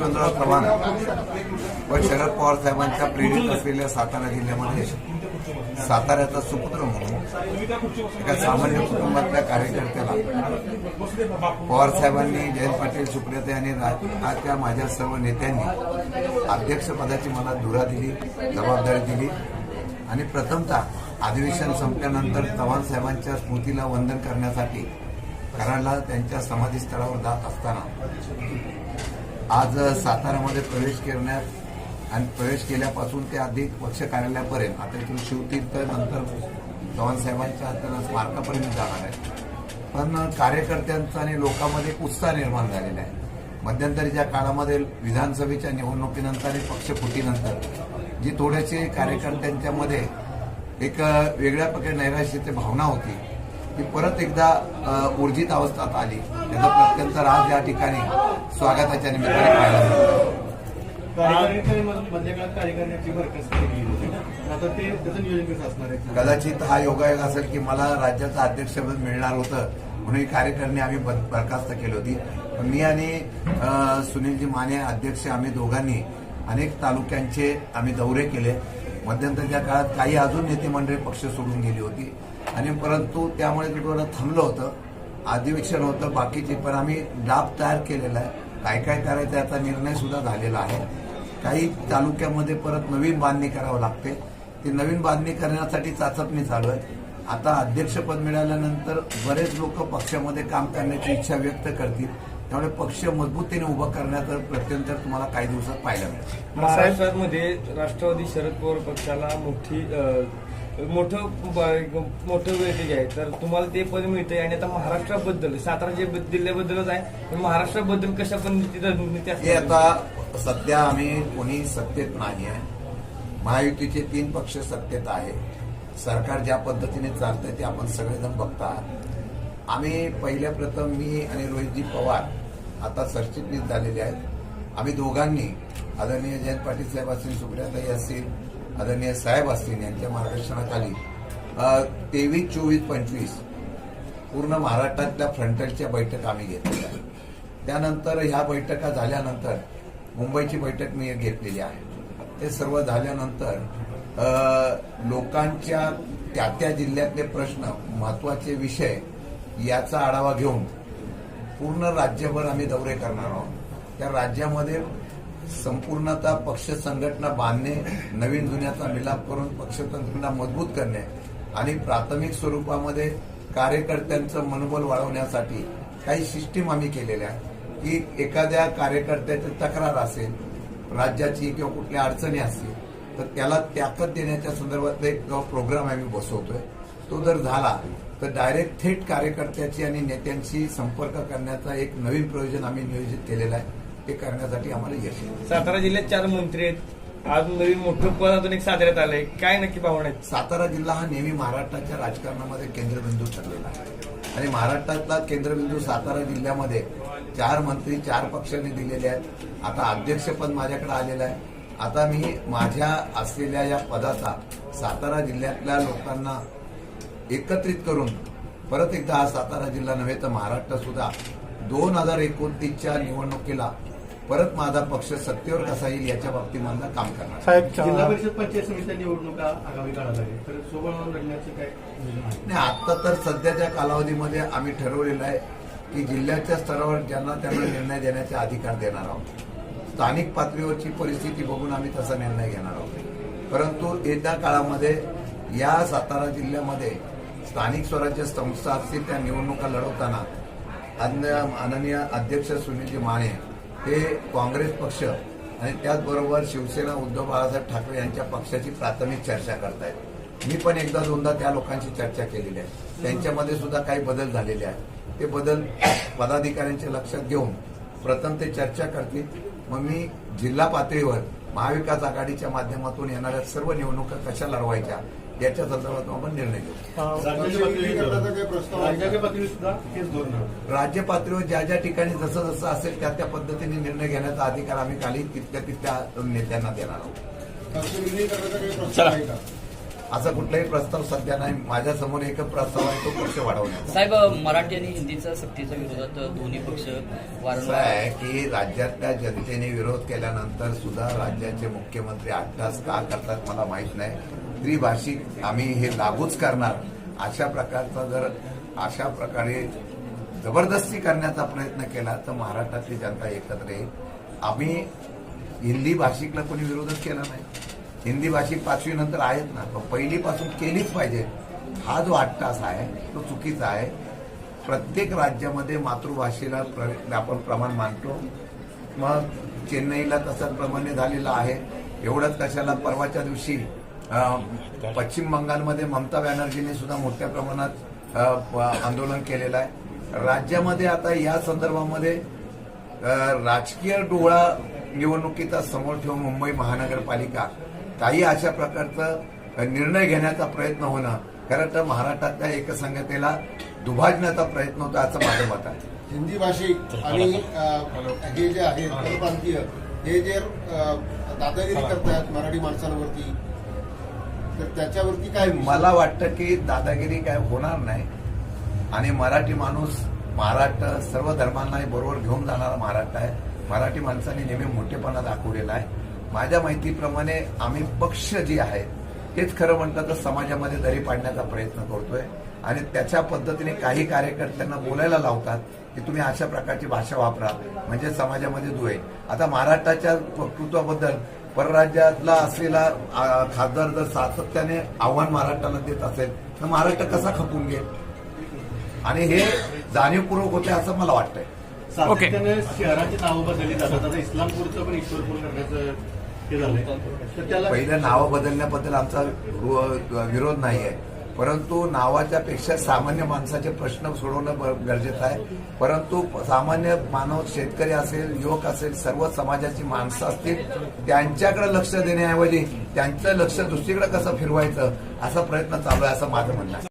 यशवंतराव चव्हाण व शरद पवार साहेबांच्या प्रेरित असलेल्या सातारा जिल्ह्यामध्ये साताऱ्याचा सुपुत्र म्हणून एका सामान्य कुटुंबातल्या कार्यकर्त्याला पवार साहेबांनी जयंत पाटील सुप्रियते आणि राज्याच्या माझ्या सर्व नेत्यांनी अध्यक्षपदाची मला धुरा दिली जबाबदारी दिली. आणि प्रथमतः अधिवेशन संपल्यानंतर चव्हाण साहेबांच्या स्मृतीला वंदन करण्यासाठी कराडला त्यांच्या समाधीस्थळावर जात असताना आज साताऱ्यामध्ये प्रवेश करण्यात आणि प्रवेश केल्यापासून ते अधिक पक्ष कार्यालयापर्यंत आता इथून तर नंतर चव्हाण साहेबांच्या हाताला स्मारकापर्यंत जाणार आहे. पण कार्यकर्त्यांचा आणि लोकांमध्ये एक उत्साह निर्माण झालेला आहे. मध्यंतरीच्या काळामध्ये विधानसभेच्या निवडणुकीनंतर आणि पक्षफुटीनंतर जी थोडेसे कार्यकर्त्यांच्यामध्ये एक वेगळ्या प्रकारे नैराश्याची भावना होती. ती परत एकदा ऊर्जित अवस्थेत आली. त्याचा प्रत्यंतर आज या ठिकाणी. स्वागताच्या निमित्ताने पाहायला मिळतो. कदाचित हा योगायोग असेल की मला राज्याचं अध्यक्षपद मिळणार होतं म्हणून ही कार्यकारिणी आम्ही बर- बरखास्त केली होती. मी आणि सुनीलजी माने अध्यक्ष आम्ही दोघांनी अनेक तालुक्यांचे आम्ही दौरे केले. मध्यंतरच्या काळात काही अजून नेते मंडळी पक्ष सोडून गेली होती. आणि परंतु त्यामुळे थोडं थांबलं होतं. अधिवेक्षण होतं बाकीचे पण आम्ही डाब तयार केलेला आहे. काय काय करायचं याचा निर्णय सुद्धा झालेला आहे. काही तालुक्यामध्ये परत नवीन बांधणी करावं लागते. ती नवीन बांधणी करण्यासाठी चाचपणी चालू आहे. आता अध्यक्षपद मिळाल्यानंतर बरेच लोक पक्षामध्ये काम करण्याची इच्छा व्यक्त करतील. त्यामुळे पक्ष मजबूतीने उभं करण्याचं प्रत्यंतर तुम्हाला काही दिवसात पाहायला मिळेल. महाराष्ट्रामध्ये राष्ट्रवादी शरद पवार पक्षाला मोठी मोठं मोठं वेटेज आहे. तर तुम्हाला ते पद मिळतंय आणि आता महाराष्ट्राबद्दल सातारा जे जिल्ह्याबद्दलच आहे पण महाराष्ट्राबद्दल कशा हे असणार? आता सध्या आम्ही कोणी सत्तेत नाही आहे. महायुतीचे तीन पक्ष सत्तेत आहे. सरकार ज्या पद्धतीने चालतंय ते आपण सगळेजण बघता आम्ही पहिल्या प्रथम मी आणि रोहितजी पवार आता सरचिटणीस झालेले आहेत. आम्ही दोघांनी आदरणीय जयंत पाटील साहेब असतील सुप्रियाताई असतील आदरणीय साहेब असतील यांच्या मार्गदर्शनाखाली तेवीस चोवीस पंचवीस पूर्ण महाराष्ट्रातल्या फ्रंटलच्या बैठक आम्ही घेतलेल्या आहेत. त्यानंतर ह्या बैठका झाल्यानंतर मुंबईची बैठक मी घेतलेली आहे. ते सर्व झाल्यानंतर लोकांच्या त्या त्या जिल्ह्यातले प्रश्न महत्त्वाचे विषय याचा आढावा घेऊन पूर्ण राज्यभर आम्ही दौरे करणार आहोत. त्या राज्यामध्ये संपूर्णतः पक्ष संघटना बांधणे नवीन जुन्याचा मिलाप करून पक्ष संघटना मजबूत करणे आणि प्राथमिक स्वरूपामध्ये कार्यकर्त्यांचं मनोबल वाढवण्यासाठी काही सिस्टीम आम्ही केलेल्या आहे की एखाद्या कार्यकर्त्याची तक्रार असेल राज्याची किंवा कुठल्या अडचणी असतील तर त्याला ताकद देण्याच्या संदर्भातला एक प्रोग्राम आम्ही बसवतोय. तो जर झाला तर डायरेक्ट थेट कार्यकर्त्याची आणि नेत्यांशी संपर्क करण्याचा एक नवीन प्रयोजन आम्ही नियोजित केलेलं आहे. ते करण्यासाठी आम्हाला यश सातारा जिल्ह्यात चार मंत्री आहेत. आज नवीन मोठं पद अजून एक साताऱ्यात आलंय. काय नक्की भावना आहेत? सातारा जिल्हा हा नेहमी महाराष्ट्राच्या राजकारणामध्ये केंद्रबिंदू ठरलेला आहे. आणि महाराष्ट्रातला केंद्रबिंदू सातारा जिल्ह्यामध्ये चार मंत्री चार पक्षांनी दिलेले आहेत. आता अध्यक्षपद माझ्याकडे आलेलं आहे. आता मी माझ्या असलेल्या या पदाचा सातारा जिल्ह्यातल्या लोकांना एकत्रित करून परत एकदा हा सातारा जिल्हा नव्हे तर महाराष्ट्र सुद्धा दोन हजार एकोणतीसच्या निवडणुकीला परत माझा पक्ष सत्तेवर कसा येईल याच्या बाबतीत माझा काम करणार. साहेब जिल्हा परिषद पंचायत समिती निवडणुका आगामी काळात आहे तर सोबत लढण्याचं काय? नाही आता तर सध्याच्या कालावधीमध्ये आम्ही ठरवलेलं आहे की जिल्ह्याच्या स्तरावर ज्यांना त्यांना निर्णय देण्याचे अधिकार देणार आहोत. स्थानिक पातळीवरची परिस्थिती बघून आम्ही तसा निर्णय घेणार आहोत. परंतु येत्या काळामध्ये या सातारा जिल्ह्यामध्ये स्थानिक स्वराज्य संस्था असतील त्या निवडणुका लढवताना अन्य माननीय अध्यक्ष सुनीलजी माने हे काँग्रेस पक्ष आणि त्याचबरोबर शिवसेना उद्धव बाळासाहेब ठाकरे यांच्या पक्षाची प्राथमिक चर्चा करतायत. मी पण एकदा दोनदा त्या लोकांची चर्चा केलेली आहे. त्यांच्यामध्ये सुद्धा काही बदल झालेले आहेत. ते बदल पदाधिकाऱ्यांच्या लक्षात घेऊन प्रथम ते चर्चा करतील. मग मी जिल्हा पातळीवर महाविकास आघाडीच्या माध्यमातून येणाऱ्या सर्व निवडणुका कशा लढवायच्या याच्या संदर्भात आपण निर्णय घेऊ. राज्य पातळीवर ज्या ज्या ठिकाणी जसं जसं असेल त्या त्या पद्धतीने निर्णय घेण्याचा अधिकार आम्ही खाली तिथल्या तिथल्या नेत्यांना देणार आहोत. असा कुठलाही प्रस्ताव सध्या नाही. माझ्यासमोर एकच प्रस्ताव आहे तो पक्ष वाढवण्याचा. साहेब मराठी आणि हिंदीचा सक्तीच्या विरोधात दोन्ही पक्ष वारंवार आहे की राज्यातल्या जनतेने विरोध केल्यानंतर सुद्धा राज्याचे मुख्यमंत्री आठ तास का करतात मला माहीत नाही. त्रिभाषिक आम्ही हे लागूच करणार. अशा प्रकारचा जर अशा प्रकारे जबरदस्ती करण्याचा प्रयत्न केला तर महाराष्ट्रातली जनता एकत्र येईल. आम्ही हिंदी भाषिकला कोणी विरोधच केला नाही. हिंदी भाषिक पाचवी नंतर आहेत ना पण पहिलीपासून केलीच पाहिजे. हा जो आट्टास आहे तो चुकीचा आहे. प्रत्येक राज्यामध्ये मातृभाषेला आपण प्रमाण मानतो. मग चेन्नईला तसंच प्रमाणे झालेलं आहे. एवढंच कशाला परवाच्या दिवशी पश्चिम बंगालमध्ये ममता बॅनर्जीने सुद्धा मोठ्या प्रमाणात आंदोलन केलेलं आहे. राज्यामध्ये आता या संदर्भामध्ये राजकीय डोळा निवडणुकीचा समोर ठेवून मुंबई महानगरपालिका काही अशा प्रकारचं निर्णय घेण्याचा प्रयत्न होणं खरं तर महाराष्ट्रातल्या एकसंघतेला दुभाजण्याचा प्रयत्न होता असं माझं मत आहे. हिंदी भाषिक आणि हे जे आहे परप्रांतीय हे जे दादागिरी करतायत मराठी माणसांवरती तर त्याच्यावरती काय मला वाटतं की दादागिरी काय होणार नाही. आणि मराठी माणूस महाराष्ट्र सर्व धर्मांना बरोबर घेऊन जाणारा महाराष्ट्र आहे. मराठी माणसाने नेहमी मोठेपणा दाखवलेला आहे. माझ्या माहितीप्रमाणे आम्ही पक्ष जे आहे हेच खरं म्हणतात तर समाजामध्ये दरी पाडण्याचा प्रयत्न करतोय. आणि त्याच्या पद्धतीने काही कार्यकर्त्यांना बोलायला लावतात की तुम्ही अशा प्रकारची भाषा वापरा. म्हणजे समाजामध्ये दुवे. आता महाराष्ट्राच्या वक्तृत्वाबद्दल परराज्यातला असलेला खासदार जर सातत्याने आव्हान महाराष्ट्राला देत असेल तर महाराष्ट्र कसा खपून घेईल? आणि हे जाणीवपूर्वक होते असं मला वाटतंय. सातत्याने शहराची नावं बदलली जातात. आता इस्लामपूरचं पण ईश्वरपूर करण्याचं हे झालंय. तर त्याला पहिलं नावं बदलण्याबद्दल आमचा विरोध नाही आहे परंतु नावाच्या पेक्षा सामान्य माणसाचे प्रश्न सोडवणं गरजेचं आहे. परंतु सामान्य मानव शेतकरी असेल युवक असेल सर्व समाजाची माणसं असतील त्यांच्याकडे लक्ष देण्याऐवजी त्यांचं लक्ष दुसरीकडे कसं फिरवायचं असा प्रयत्न चालू आहे असं माझं म्हणणं आहे.